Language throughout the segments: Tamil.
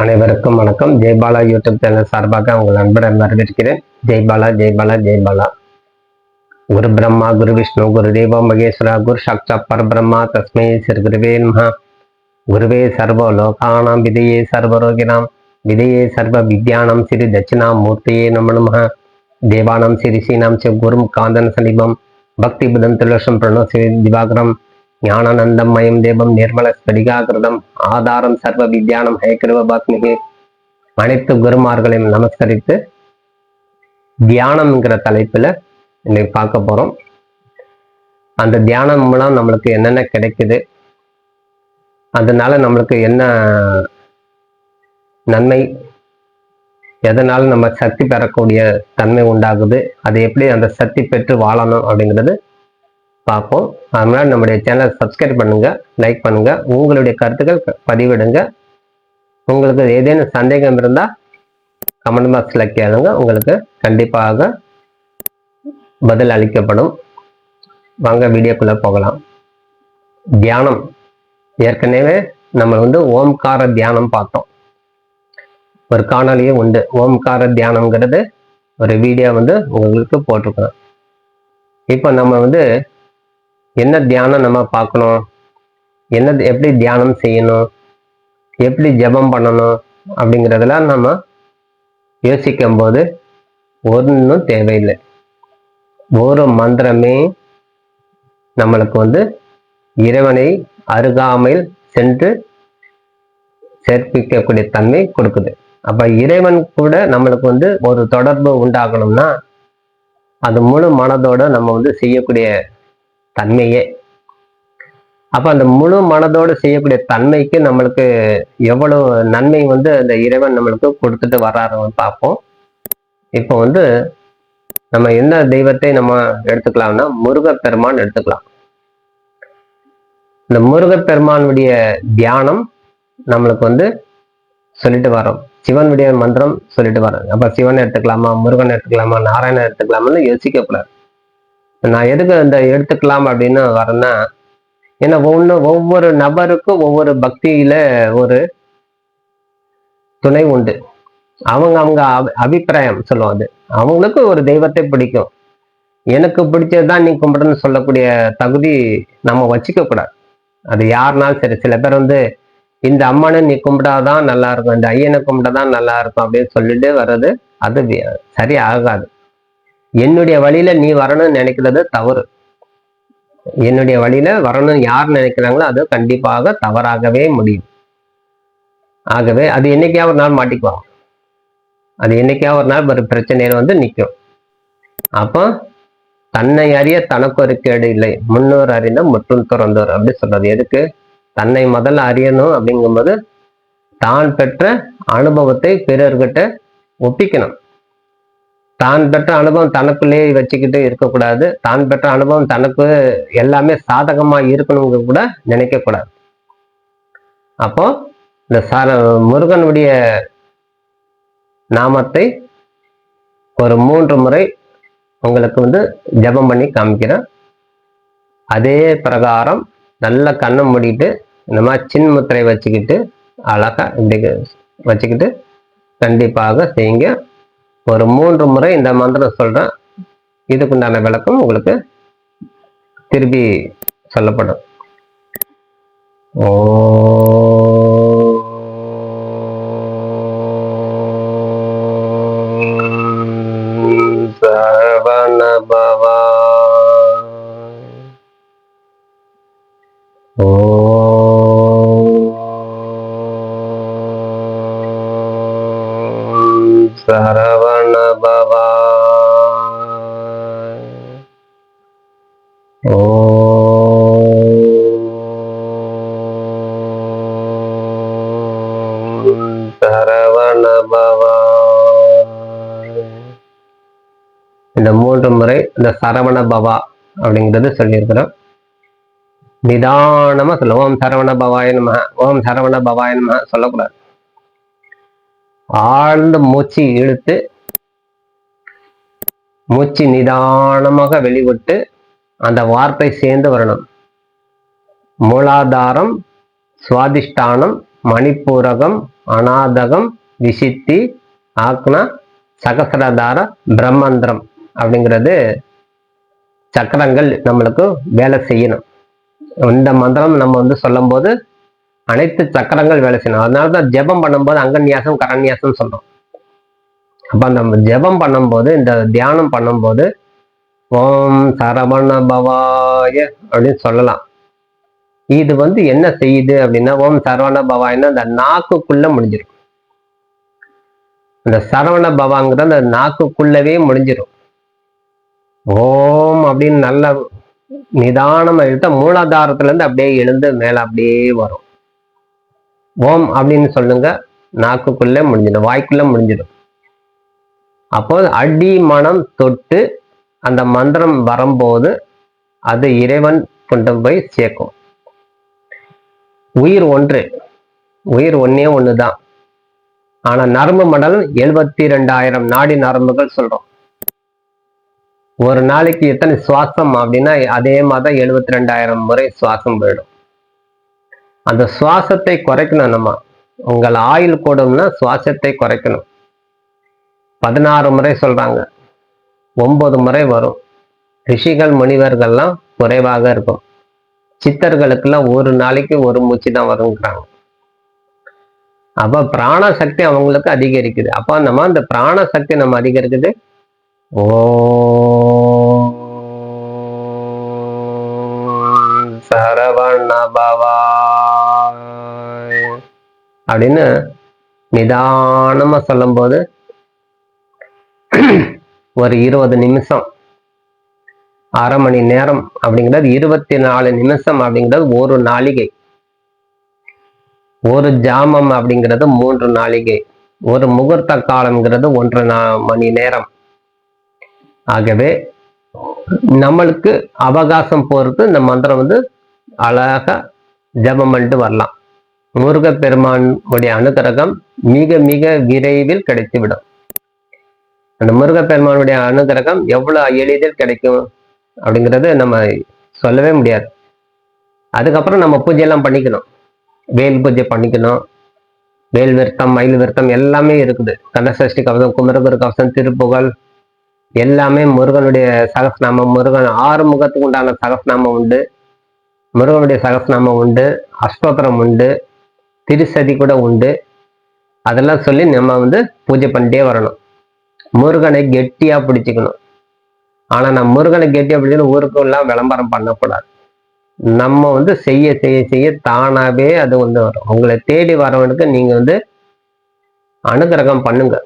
அனைவருக்கும் வணக்கம். ஜெய்பாலா யூடியூப் சேனல் சார்பாக உங்கள் அன்புடன் வரவேற்கிறேன். ஜெய்பாலா ஜெய்பாலா ஜெய்பாலா குரு பிரம்மா குரு விஷ்ணு குரு தேவோ மகேஸ்வரா குரு சாட்சா பரபிரம்மா தஸ்மே சிறு குருவே மகா குருவே சர்வ லோகானாம் விதையே சர்வரோகிணாம் விதையே சர்வ வித்யானம் சிறு தட்சிணாமூர்த்தியே நம நம தேவானம் சிறிசீனாம் சி குரும் காந்தன சனிபம் பக்தி புதன் துலசம் பிரணோ சிவ திவாகரம். ஞானானந்தம் மயம் தேவம் நிர்மல ஸ்படிகாகிருதம் ஆதாரம் சர்வ வித்யானம் ஹயக்கிருவ பாத்மிகே அனைத்து குருமார்களையும் நமஸ்கரித்து தியானம்ங்கிற தலைப்புல இன்னைக்கு பார்க்க போறோம். அந்த தியானம் மூலம் நம்மளுக்கு என்னென்ன கிடைக்குது? அதனால நம்மளுக்கு என்ன நன்மை? எதனால நம்ம சக்தி பெறக்கூடிய தன்மை உண்டாகுது? அது எப்படி அந்த சக்தி பெற்று வாழணும் அப்படிங்கிறது பார்ப்போம். அதனால் நம்முடைய சேனலை சப்ஸ்கிரைப் பண்ணுங்க லைக் பண்ணுங்க உங்களுடைய கருத்துக்கள் பதிவிடுங்க. உங்களுக்கு ஏதேனும் சந்தேகம் இருந்தால் கமெண்ட் பாக்ஸில் கேளுங்க. உங்களுக்கு கண்டிப்பாக பதில் அளிக்கப்படும். வாங்க வீடியோக்குள்ளே போகலாம். தியானம். ஏற்கனவே நம்ம வந்து ஓம்கார தியானம் பார்த்தோம். ஒரு காணொலியும் உண்டு. ஓம்கார தியானம்ங்கிறது ஒரு வீடியோ வந்து உங்களுக்கு போட்டிருக்கோம் இப்போ நம்ம வந்து என்ன தியானம் நம்ம பார்க்கணும்? என்ன எப்படி தியானம் செய்யணும்? எப்படி ஜெபம் பண்ணணும்? அப்படிங்கிறதெல்லாம் நம்ம யோசிக்கும் போது ஒன்றும் தேவையில்லை. ஒரு மந்திரமே நம்மளுக்கு வந்து இறைவனை அருகாமையில் சென்று சேர்ப்பிக்கக்கூடிய தன்மை கொடுக்குது. அப்ப இறைவன் கூட நம்மளுக்கு வந்து ஒரு தொடர்பு உண்டாகணும்னா அது முழு மனதோட நம்ம வந்து செய்யக்கூடிய தன்மையே. அப்ப அந்த முழு மனதோடு செய்யக்கூடிய தன்மைக்கு நம்மளுக்கு எவ்வளவு நன்மை வந்து அந்த இறைவன் நம்மளுக்கு கொடுத்துட்டு வர்றாருன்னு பார்ப்போம். இப்போ வந்து நம்ம என்ன தெய்வத்தை நம்ம எடுத்துக்கலாம்னா முருகப்பெருமான் எடுத்துக்கலாம். இந்த முருகப்பெருமானுடைய தியானம் நம்மளுக்கு வந்து சொல்லிட்டு வரோம். சிவனுடைய மந்திரம் சொல்லிட்டு வரோம். அப்ப சிவன் எடுத்துக்கலாமா முருகன் எடுத்துக்கலாமா நாராயணன் எடுத்துக்கலாமான்னு யோசிக்கக்கூடாது. நான் எதுக்கு இந்த எடுத்துக்கலாம் அப்படின்னு வரேன்னா ஏன்னா ஒன்று ஒவ்வொரு நபருக்கும் ஒவ்வொரு பக்தியில ஒரு துணை உண்டு. அவங்க அவங்க அபி- அபிப்பிராயம் சொல்லுவோம் அது. அவங்களுக்கு ஒரு தெய்வத்தை பிடிக்கும். எனக்கு பிடிச்சதுதான் நீ கும்பிடுன்னு சொல்லக்கூடிய தகுதி நம்ம வச்சுக்க கூடாது. அது யாருனாலும் சரி சில பேர் வந்து இந்த அம்மனை நீ கும்பிடாதான் நல்லா இருக்கும் இந்த ஐயனை கும்பிடாதான் நல்லா இருக்கும் அப்படின்னு சொல்லிட்டு வர்றது அது சரி ஆகாது. என்னுடைய வழியில நீ வரணும்னு நினைக்கிறது தவறு. என்னுடைய வழியில வரணும்னு யார் நினைக்கிறாங்களோ அது கண்டிப்பாக தவறாகவே முடியும். ஆகவே அது என்னைக்கா ஒரு நாள் மாட்டிக்குவாங்க. அது என்னைக்கா ஒரு நாள் ஒரு பிரச்சனையில வந்து நிற்கும் அப்போ தன்னை அறிய தனக்கு ஒரு கேடு இல்லை. முன்னோர் அறிந்த முற்றும் துறந்தோர். அப்படி சொல்றது. எதுக்கு? தன்னை முதல்ல அறியணும் அப்படிங்கும்போது தான் பெற்ற அனுபவத்தை பிறர்கிட்ட ஒப்பிக்கணும். தான் பெற்ற அனுபவம் தனக்குள்ளேயே வச்சுக்கிட்டு இருக்கக்கூடாது. தான் பெற்ற அனுபவம் தனக்கு எல்லாமே சாதகமா இருக்கணுங்க கூட நினைக்க கூடாது. அப்போ இந்த சார முருகனுடைய நாமத்தை ஒரு மூன்று முறை உங்களுக்கு வந்து ஜெபம் பண்ணி காமிக்கிறேன். அதே பிரகாரம் நல்ல கண்ணை மூடிட்டு இந்த மாதிரி சின்முத்திரை வச்சுக்கிட்டு அழகா இப்படி வச்சுக்கிட்டு கண்டிப்பாக செய்யுங்க. ஒரு மூன்று முறை இந்த மந்திரம் சொல்றேன். இதுக்குண்டான விளக்கம் உங்களுக்கு திருப்பி சொல்லப்படும். ஓ. சரவண சரவண இந்த மூன்று முறை இந்த சரவண பவா அப்படிங்கிறது சொல்லியிருக்கிறோம். நிதானமா சொல்ல ஓம் சரவண பவாய நம ஓம் சரவண பவாய நம சொல்லக்கூடாது. ஆழ்ந்த மூச்சு இழுத்து மூச்சு நிதானமாக வெளிவிட்டு அந்த வார்த்தை சேர்ந்து வரணும். மூலாதாரம் சுவாதிஷ்டானம் மணிப்பூரகம் அநாதகம் விசித்தி ஆக்னா சகசரதார பிரம்மந்திரம் அப்படிங்கிறது சக்கரங்கள் நம்மளுக்கு வேலை செய்யணும். இந்த மந்திரம் நம்ம வந்து சொல்லும் போது அனைத்து சக்கரங்கள் வேலை செய்யணும். அதனால தான் ஜெபம் பண்ணும்போது அங்கன்யாசம் கரண்யாசம் சொல்றோம். அப்ப அந்த ஜெபம் பண்ணும்போது இந்த தியானம் பண்ணும்போது ஓம் சரவண பவாய அப்படின்னு சொல்லலாம். இது வந்து என்ன செய்யுது அப்படின்னா ஓம் சரவண பவாயின்னா அந்த நாக்குக்குள்ள முடிஞ்சிடும் அந்த சரவண பவாங்கிற அந்த நாக்குக்குள்ளவே முடிஞ்சிடும் ஓம் அப்படின்னு நல்ல நிதானமா எழுத்தா மூலாதாரத்துல இருந்து அப்படியே எழுந்து மேல அப்படியே வரும். ஓம் அப்படின்னு சொல்லுங்க நாக்குக்குள்ள முடிஞ்சிடும் வாய்க்குள்ள முடிஞ்சிடும். அப்போ அடி மனம் தொட்டு அந்த மந்திரம் வரும்போது அது இறைவன் கொண்டு போய் சேர்க்கும். உயிர் ஒன்று. உயிர் ஒன்னே ஒண்ணுதான். ஆனா நரம்பு மண்டலம் எழுபத்தி ரெண்டாயிரம் நாடி நரம்புகள் சொல்றோம். ஒரு நாளைக்கு எத்தனை சுவாசம் அப்படின்னா அதே மாதிரி எழுபத்தி ரெண்டாயிரம் முறை சுவாசம் போயிடும். அந்த சுவாசத்தை குறைக்கணும் நம்ம உங்கள் ஆயுள் கூடும்னா சுவாசத்தை குறைக்கணும். பதினாறு முறை சொல்றாங்க. ஒன்பது முறை வரும். ரிஷிகள் முனிவர்கள்லாம் குறைவாக இருக்கும். சித்தர்களுக்கெல்லாம் ஒரு நாளைக்கு ஒரு மூச்சு தான் வருங்கிறாங்க. அப்ப பிராண சக்தி அவங்களுக்கு அதிகரிக்குது. அப்ப நம்ம அந்த பிராண சக்தி நம்ம அதிகரிக்குது. ஓ சரவண அப்படின்னு நிதானமா சொல்லும்போது ஒரு இருபது நிமிஷம் அரை மணி நேரம் அப்படிங்கிறது இருபத்தி நாலு நிமிஷம் அப்படிங்கிறது ஒரு நாளிகை. ஒரு ஜாமம் அப்படிங்கிறது மூன்று நாளிகை. ஒரு முகூர்த்த காலம்ங்கிறது ஒன்று நா- மணி நேரம். ஆகவே நம்மளுக்கு அவகாசம் பொறுத்து இந்த மந்திரம் வந்து அழகா ஜெபம் பண்ணிட்டு வரலாம். முருகப் பெருமானுடைய அனுகிரகம் மிக மிக விரைவில் கிடைத்துவிடும். அந்த முருகப்பெருமானுடைய அனுகிரகம் எவ்வளவு எளிதில் கிடைக்கும்? அப்படிங்கிறது நம்ம சொல்லவே முடியாது. அதுக்கப்புறம் நம்ம பூஜையெல்லாம் பண்ணிக்கணும். வேல் பூஜை பண்ணிக்கணும். வேல் விருத்தம் மயில் விருத்தம் எல்லாமே இருக்குது. கந்தசஷ்டி கவசம் குமரகுரு கவசம் திருப்புகழ் எல்லாமே முருகனுடைய சகஸ்நாமம் முருகன் ஆறு முகத்துக்கு உண்டான சகஸ்நாமம் உண்டு. முருகனுடைய சகஸ்நாமம் உண்டு. அஸ்தோத்திரம் உண்டு. திருசதி கூட உண்டு. அதெல்லாம் சொல்லி நம்ம வந்து பூஜை பண்ணிட்டே வரணும். முருகனை கெட்டியா பிடிச்சிக்கணும். ஆனா நம்ம முருகனை கேட்டி அப்படின்னு ஊருக்கும் ஊருக்கெல்லாம் விளம்பரம் பண்ணக்கூடாது. நம்ம வந்து செய்ய செய்ய செய்ய தானாவே அது வந்து வரும். உங்களை தேடி வரவனுக்கு நீங்க வந்து அனுகிரகம் பண்ணுங்க.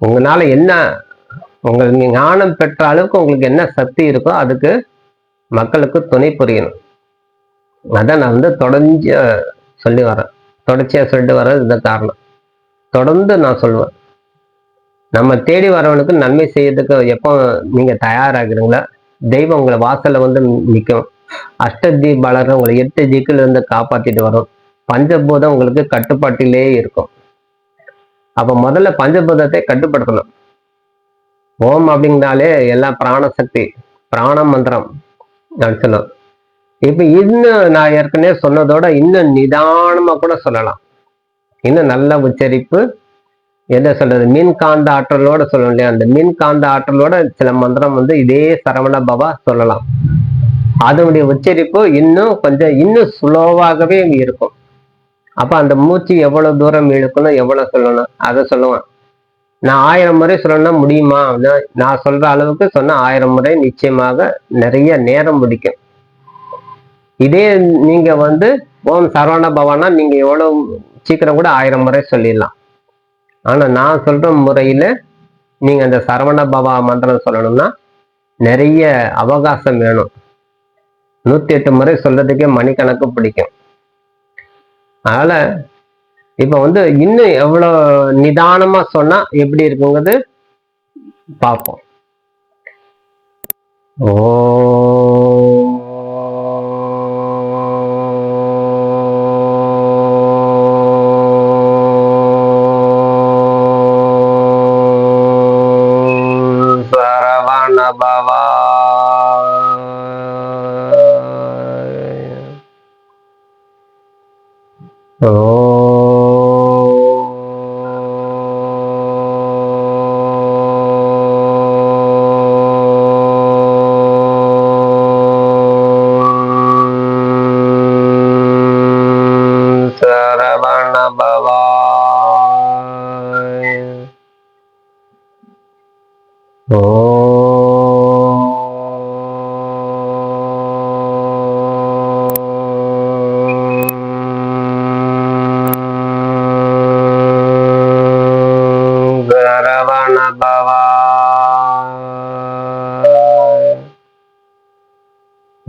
உங்களால என்ன உங்களுக்கு ஞானம் பெற்ற அளவுக்கு உங்களுக்கு என்ன சக்தி இருக்கோ அதுக்கு மக்களுக்கு துணை புரியணும். அதான் நான் வந்து தொடர்ந்து சொல்லி வரேன். தொடர்ச்சியா சொல்லிட்டு வர்றது இந்த காரணம். தொடர்ந்து நான் சொல்லுவேன் நம்ம தேடி வரவனுக்கு நன்மை செய்யறதுக்கு எப்போ நீங்க தயாராகிறீங்களா தெய்வம் உங்களை வாசல்ல வந்து நிற்கும் அஷ்டதீபாளர் உங்களை எட்டு ஜிக்கில் இருந்து காப்பாத்திட்டு வரும். பஞ்சபூதம் உங்களுக்கு கட்டுப்பாட்டிலே இருக்கும். அப்ப முதல்ல பஞ்சபூதத்தை கட்டுப்படுத்தணும். ஓம் அப்படின்னாலே எல்லாம் பிராணசக்தி பிராண மந்திரம் நடத்தணும் இப்ப இன்னும் நான் ஏற்கனவே சொன்னதோட இன்னும் நிதானமா கூட சொல்லலாம். இன்னும் நல்ல உச்சரிப்பு என்ன சொல்றது? மின் காந்த ஆற்றலோட சொல்லணும் இல்லையா? அந்த மின் காந்த ஆற்றலோட சில மந்திரம் வந்து இதே சரவண பவா சொல்லலாம். அதனுடைய உச்சரிப்பு இன்னும் கொஞ்சம் இன்னும் ஸ்லோவாகவே இருக்கும். அப்ப அந்த மூச்சு எவ்வளவு தூரம் இழுக்கணும் எவ்வளவு சொல்லணும்? அதை சொல்லுவேன். நான் ஆயிரம் முறை சொல்லணும்னா முடியுமா? நான் சொல்ற அளவுக்கு சொன்னா ஆயிரம் முறை நிச்சயமாக நிறைய நேரம் பிடிக்கும். இதே நீங்க வந்து ஓம் சரவண பவானா நீங்க எவ்வளவு சீக்கிரம் கூட ஆயிரம் முறை சொல்லிடலாம். ஆனா நான் சொல்ற முறையில நீங்க அந்த சரவண பவா மந்திரம் சொல்லணும்னா நிறைய அவகாசம் வேணும். நூத்தி எட்டு முறை சொல்றதுக்கே மணிக்கணக்கு பிடிக்கும். அதனால இப்ப வந்து இன்னும் எவ்வளவு நிதானமா சொன்னா எப்படி இருக்குங்கிறது பார்ப்போம். ஓ.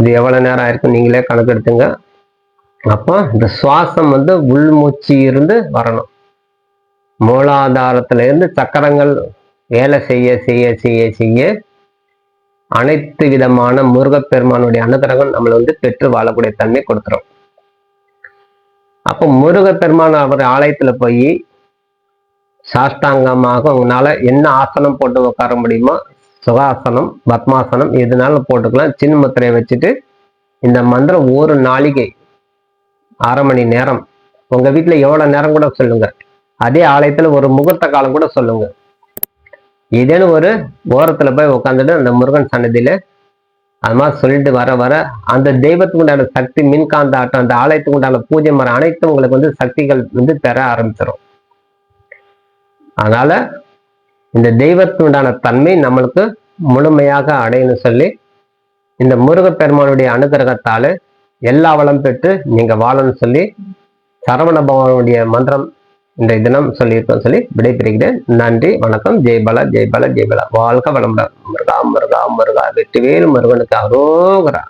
இது எவ்வளோ நேரம் ஆயிருக்கும் நீங்களே கணக்கெடுத்துங்க அப்போ இந்த சுவாசம் வந்து உள்மூச்சி இருந்து வரணும். மூலாதாரத்திலிருந்து சக்கரங்கள் வேலை செய்ய செய்ய செய்ய செய்ய அனைத்து விதமான முருகப்பெருமானுடைய அனுகிரகம் நம்மளை வந்து பெற்று வாழக்கூடிய தன்மை கொடுத்துரும். அப்போ முருகப்பெருமான் அவர் ஆலயத்தில் போய் சாஷ்டாங்கமாக உங்களால என்ன ஆசனம் போட்டு உட்கார முடியுமோ சுகாசனம் பத்மாசனம் எதுனாலும் போட்டுக்கலாம். சின்ன முத்திரையை வச்சுட்டு இந்த மந்திரம் ஒரு நாளிகை அரை மணி நேரம். உங்க வீட்டுல எவ்வளவு நேரம் கூட சொல்லுங்க. அதே ஆலயத்துல ஒரு முகூர்த்த காலம் கூட சொல்லுங்க. ஏதேனும் ஒரு ஓரத்துல போய் உட்காந்துட்டு அந்த முருகன் சன்னதியில அது மாதிரி சொல்லிட்டு வர வர அந்த தெய்வத்துக்கு உண்டான சக்தி மின்காந்த ஆட்டம் அந்த ஆலயத்துக்கு உண்டான பூஜை மரம் அனைத்தும் உங்களுக்கு வந்து சக்திகள் வந்து பெற ஆரம்பிச்சிடும் அதனால இந்த தெய்வத்துடான தன்மை நம்மளுக்கு முழுமையாக அடையணும் சொல்லி இந்த முருகப்பெருமானுடைய அனுகிரகத்தால எல்லா வளம் பெற்று நீங்க வாழணும்னு சொல்லி சரவண பகவானுடைய மந்திரம் இன்றைய தினம் சொல்லியிருக்கோம் சொல்லி விடைபெறுகிறேன். நன்றி வணக்கம். ஜெய்பல ஜெய்பல ஜெய்பலா வாழ்க வளமுடன். முருகா முருகா முருகா. வெற்றிவேல் முருகனுக்கு அரோகரா.